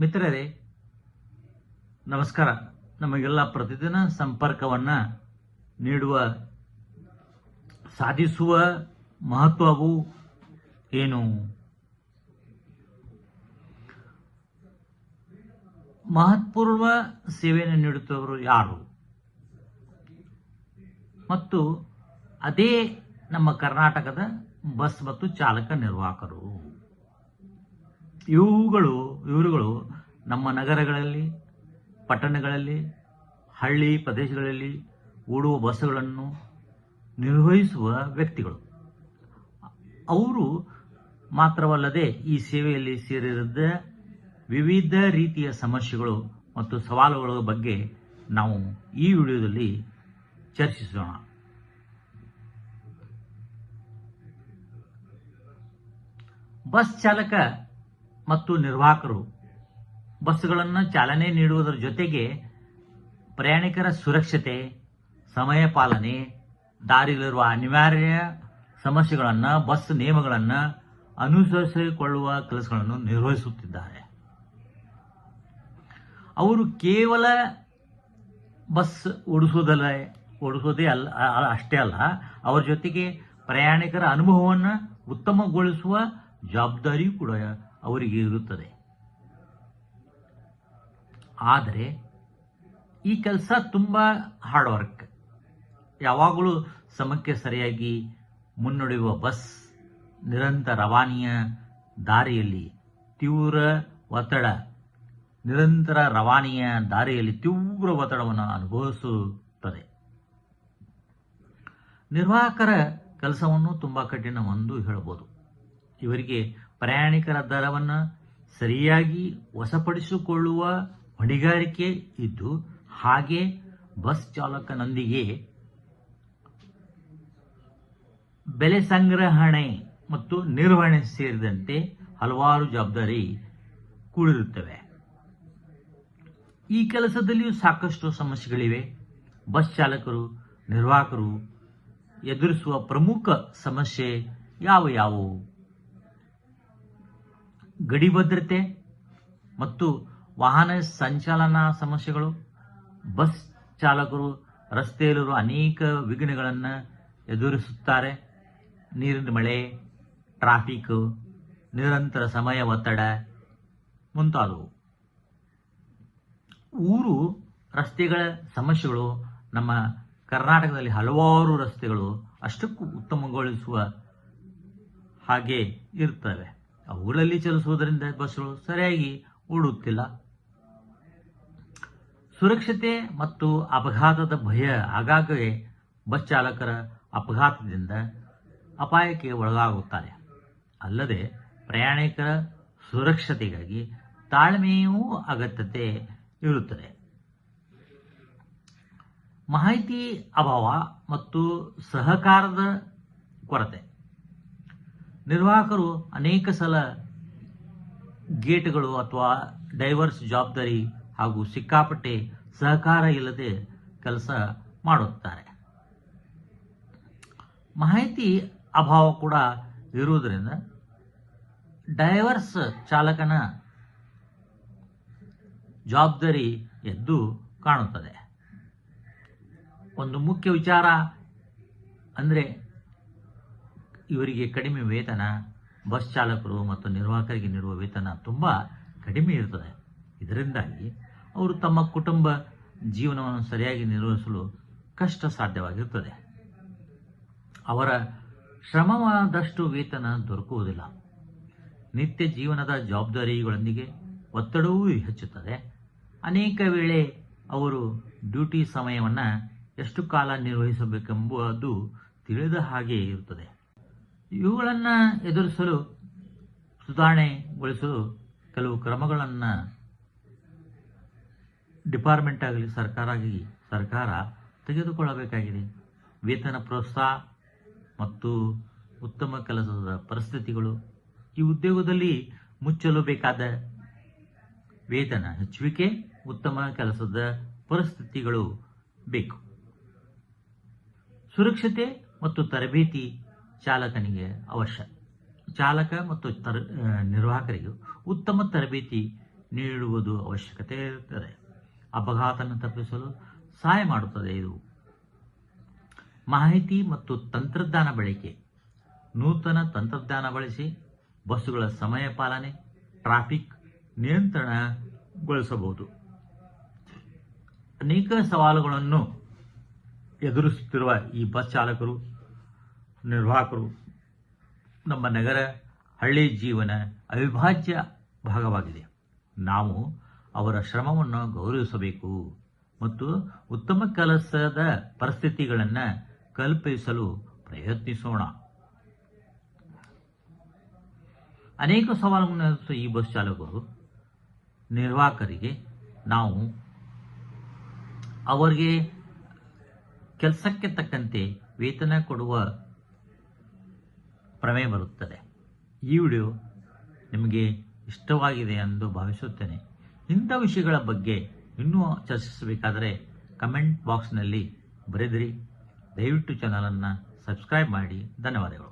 ಮಿತ್ರರೇ, ನಮಸ್ಕಾರ. ನಮಗೆಲ್ಲ ಪ್ರತಿದಿನ ಸಂಪರ್ಕವನ್ನ ನೀಡುವ, ಸಾಧಿಸುವ ಮಹತ್ವವು ಏನು? ಮಹತ್ಪೂರ್ವ ಸೇವೆಯನ್ನು ನೀಡುತ್ತವರು ಯಾರು? ಮತ್ತು ಅದೇ ನಮ್ಮ ಕರ್ನಾಟಕದ ಬಸ್ ಮತ್ತು ಚಾಲಕ ನಿರ್ವಾಹಕರು. ಇವುಗಳು, ಇವರುಗಳು ನಮ್ಮ ನಗರಗಳಲ್ಲಿ, ಪಟ್ಟಣಗಳಲ್ಲಿ, ಹಳ್ಳಿ ಪ್ರದೇಶಗಳಲ್ಲಿ ಓಡುವ ಬಸ್ಸುಗಳನ್ನು ನಿರ್ವಹಿಸುವ ವ್ಯಕ್ತಿಗಳು. ಅವರು ಮಾತ್ರವಲ್ಲದೆ ಈ ಸೇವೆಯಲ್ಲಿ ಸೇರಿದ್ದ ವಿವಿಧ ರೀತಿಯ ಸಮಸ್ಯೆಗಳು ಮತ್ತು ಸವಾಲುಗಳ ಬಗ್ಗೆ ನಾವು ಈ ವಿಡಿಯೋದಲ್ಲಿ ಚರ್ಚಿಸೋಣ. ಬಸ್ ಚಾಲಕ ಮತ್ತು ನಿರ್ವಾಹಕರು ಬಸ್ಗಳನ್ನು ಚಾಲನೆ ನೀಡುವುದರ ಜೊತೆಗೆ ಪ್ರಯಾಣಿಕರ ಸುರಕ್ಷತೆ, ಸಮಯ ಪಾಲನೆ ದಾರಿಯಲ್ಲಿರುವ ಅನಿವಾರ್ಯ ಸಮಸ್ಯೆಗಳನ್ನು, ಬಸ್ ನಿಯಮಗಳನ್ನು ಅನುಸರಿಸಿಕೊಳ್ಳುವ ಕೆಲಸಗಳನ್ನು ನಿರ್ವಹಿಸುತ್ತಿದ್ದಾರೆ. ಅವರು ಕೇವಲ ಬಸ್ ಓಡಿಸೋದಲ್ಲ ಓಡಿಸೋದೇ ಅಲ್ಲ, ಅಷ್ಟೇ ಅಲ್ಲ, ಅವರ ಜೊತೆಗೆ ಪ್ರಯಾಣಿಕರ ಅನುಭವವನ್ನು ಉತ್ತಮಗೊಳಿಸುವ ಜವಾಬ್ದಾರಿಯೂ ಕೂಡ ಅವರಿಗೆ ಇರುತ್ತದೆ. ಆದರೆ ಈ ಕೆಲಸ ತುಂಬ ಹಾರ್ಡ್ ವರ್ಕ್ ಯಾವಾಗಲೂ ಸಮಕ್ಕೆ ಸರಿಯಾಗಿ ಮುನ್ನಡೆಯುವ ಬಸ್ ನಿರಂತರ ರವಾನೆಯ ದಾರಿಯಲ್ಲಿ, ತೀವ್ರ ಒತ್ತಡ, ನಿರಂತರ ರವಾನೆಯ ದಾರಿಯಲ್ಲಿ ತೀವ್ರ ಒತ್ತಡವನ್ನು ಅನುಭವಿಸುತ್ತದೆ. ನಿರ್ವಾಹಕರ ಕೆಲಸವನ್ನು ತುಂಬ ಕಠಿಣವೆಂದು ಹೇಳಬಹುದು. ಇವರಿಗೆ ಪ್ರಯಾಣಿಕರ ದರವನ್ನು ಸರಿಯಾಗಿ ವಶಪಡಿಸಿಕೊಳ್ಳುವ ಹೊಣೆಗಾರಿಕೆ ಇದ್ದು ಹಾಗೆ ಬಸ್ ಚಾಲಕನೊಂದಿಗೆ ಬೆಲೆ ಸಂಗ್ರಹಣೆ ಮತ್ತು ನಿರ್ವಹಣೆ ಸೇರಿದಂತೆ ಹಲವಾರು ಜವಾಬ್ದಾರಿ ಕೂಡಿರುತ್ತವೆ. ಈ ಕೆಲಸದಲ್ಲಿಯೂ ಸಾಕಷ್ಟು ಸಮಸ್ಯೆಗಳಿವೆ. ಬಸ್ ಚಾಲಕರು, ನಿರ್ವಾಹಕರು ಎದುರಿಸುವ ಪ್ರಮುಖ ಸಮಸ್ಯೆ ಯಾವ ಯಾವುವು? ಗಡಿ ಭದ್ರತೆ ಮತ್ತು ವಾಹನ ಸಂಚಾಲನಾ ಸಮಸ್ಯೆಗಳು, ಬಸ್ ಚಾಲಕರು ರಸ್ತೆಯಲ್ಲಿರುವ ಅನೇಕ ವಿಘ್ನಗಳನ್ನು ಎದುರಿಸುತ್ತಾರೆ. ನೀರಿನ ಮಳೆ ಟ್ರಾಫಿಕ್ ನಿರಂತರ ಸಮಯ ಒತ್ತಡ ಮುಂತಾದವು. ಊರು ರಸ್ತೆಗಳ ಸಮಸ್ಯೆಗಳು ನಮ್ಮ ಕರ್ನಾಟಕದಲ್ಲಿ ಹಲವಾರು ರಸ್ತೆಗಳು ಅಷ್ಟಕ್ಕೂ ಉತ್ತಮಗೊಳಿಸುವ ಹಾಗೆ ಇರ್ತವೆ. ಅವುಗಳಲ್ಲಿ ಚಲಿಸುವುದರಿಂದ ಬಸ್ಸುಗಳು ಸರಿಯಾಗಿ ಓಡುತ್ತಿಲ್ಲ ಸುರಕ್ಷತೆ ಮತ್ತು ಅಪಘಾತದ ಭಯ ಆಗಾಗ್ಗೆ ಬಸ್ ಚಾಲಕರ ಅಪಘಾತದಿಂದ ಅಪಾಯಕ್ಕೆ ಒಳಗಾಗುತ್ತಾರೆ. ಅಲ್ಲದೆ ಪ್ರಯಾಣಿಕರ ಸುರಕ್ಷತೆಗಾಗಿ ತಾಳ್ಮೆಯೂ ಅಗತ್ಯತೆ ಇರುತ್ತದೆ. ಮಾಹಿತಿ ಅಭಾವ ಮತ್ತು ಸಹಕಾರದ ಕೊರತೆ. ನಿರ್ವಾಹಕರು ಅನೇಕ ಸಲ ಗೇಟ್ಗಳು ಅಥವಾ ಡೈವರ್ಸ್ ಜವಾಬ್ದಾರಿ ಹಾಗೂ ಸಿಕ್ಕಾಪಟ್ಟೆ ಸಹಕಾರ ಇಲ್ಲದೆ ಕೆಲಸ ಮಾಡುತ್ತಾರೆ. ಮಾಹಿತಿ ಅಭಾವ ಕೂಡ ಇರುವುದರಿಂದ ಡೈವರ್ಸ್ ಚಾಲಕನ ಜವಾಬ್ದಾರಿ ಎದ್ದು ಕಾಣುತ್ತದೆ. ಒಂದು ಮುಖ್ಯ ವಿಚಾರ ಅಂದರೆ ಇವರಿಗೆ ಕಡಿಮೆ ವೇತನ ಬಸ್ ಚಾಲಕರು ಮತ್ತು ನಿರ್ವಾಹಕರಿಗೆ ನೀಡುವ ವೇತನ ತುಂಬ ಕಡಿಮೆ ಇರ್ತದೆ ಇದರಿಂದಾಗಿ ಅವರು ತಮ್ಮ ಕುಟುಂಬ ಜೀವನವನ್ನು ಸರಿಯಾಗಿ ನಿರ್ವಹಿಸಲು ಕಷ್ಟ ಸಾಧ್ಯವಾಗಿರುತ್ತದೆ. ಅವರ ಶ್ರಮವಾದಷ್ಟು ವೇತನ ದೊರಕುವುದಿಲ್ಲ. ನಿತ್ಯ ಜೀವನದ ಜವಾಬ್ದಾರಿಗಳೊಂದಿಗೆ ಒತ್ತಡವೂ ಹೆಚ್ಚುತ್ತದೆ. ಅನೇಕ ವೇಳೆ ಅವರು ಡ್ಯೂಟಿ ಸಮಯವನ್ನು ಎಷ್ಟು ಕಾಲ ನಿರ್ವಹಿಸಬೇಕೆಂಬುದು ತಿಳಿದ ಹಾಗೆ ಇರುತ್ತದೆ. ಇವುಗಳನ್ನು ಎದುರಿಸಲು ಸುಧಾರಣೆಗೊಳಿಸಲು ಕೆಲವು ಕ್ರಮಗಳನ್ನು ಡಿಪಾರ್ಟ್ಮೆಂಟ್ ಆಗಲಿ, ಸರ್ಕಾರ ಆಗಲಿ, ಸರ್ಕಾರ ತೆಗೆದುಕೊಳ್ಳಬೇಕಾಗಿದೆ. ವೇತನ ಪ್ರೋತ್ಸಾಹ ಮತ್ತು ಉತ್ತಮ ಕೆಲಸದ ಪರಿಸ್ಥಿತಿಗಳು. ಈ ಉದ್ಯೋಗದಲ್ಲಿ ಮುಚ್ಚಲು ಬೇಕಾದ ವೇತನ ಹೆಚ್ಚುವಿಕೆ, ಉತ್ತಮ ಕೆಲಸದ ಪರಿಸ್ಥಿತಿಗಳು ಬೇಕು. ಸುರಕ್ಷತೆ ಮತ್ತು ತರಬೇತಿ ಚಾಲಕನಿಗೆ ಅವಶ್ಯ. ಚಾಲಕ ಮತ್ತು ತರ ನಿರ್ವಾಹಕರಿಗೆ ಉತ್ತಮ ತರಬೇತಿ ನೀಡುವುದು ಅವಶ್ಯಕತೆ ಇರುತ್ತದೆ. ಅಪಘಾತವನ್ನು ತಪ್ಪಿಸಲು ಸಹಾಯ ಮಾಡುತ್ತದೆ ಇದು. ಮಾಹಿತಿ ಮತ್ತು ತಂತ್ರಜ್ಞಾನ ಬಳಕೆ. ನೂತನ ತಂತ್ರಜ್ಞಾನ ಬಳಸಿ ಬಸ್ಸುಗಳ ಸಮಯ ಪಾಲನೆ, ಟ್ರಾಫಿಕ್ ನಿಯಂತ್ರಣಗೊಳಿಸಬಹುದು. ಅನೇಕ ಸವಾಲುಗಳನ್ನು ಎದುರಿಸುತ್ತಿರುವ ಈ ಬಸ್ ಚಾಲಕರು ನಿರ್ವಾಹಕರು ನಮ್ಮ ನಗರ ಹಳ್ಳಿ ಜೀವನ ಅವಿಭಾಜ್ಯ ಭಾಗವಾಗಿದೆ. ನಾವು ಅವರ ಶ್ರಮವನ್ನು ಗೌರವಿಸಬೇಕು ಮತ್ತು ಉತ್ತಮ ಕೆಲಸದ ಪರಿಸ್ಥಿತಿಗಳನ್ನು ಕಲ್ಪಿಸಲು ಪ್ರಯತ್ನಿಸೋಣ. ಅನೇಕ ಸವಾಲುಗಳನ್ನು ಈ ಬಸ್ ಚಾಲಕರು, ನಿರ್ವಾಹಕರಿಗೆ ನಾವು ಅವರಿಗೆ ಕೆಲಸಕ್ಕೆ ತಕ್ಕಂತೆ ವೇತನ ಕೊಡುವ ಪ್ರಮೇಯ ಬರುತ್ತದೆ. ಈ ವಿಡಿಯೋ ನಿಮಗೆ ಇಷ್ಟವಾಗಿದೆ ಎಂದು ಭಾವಿಸುತ್ತೇನೆ. ಇಂಥ ವಿಷಯಗಳ ಬಗ್ಗೆ ಇನ್ನೂ ಚರ್ಚಿಸಬೇಕಾದರೆ ಕಮೆಂಟ್ ಬಾಕ್ಸ್ನಲ್ಲಿ ಬರೆದಿರಿ. ದಯವಿಟ್ಟು ಚಾನಲನ್ನು ಸಬ್ಸ್ಕ್ರೈಬ್ ಮಾಡಿ. ಧನ್ಯವಾದಗಳು.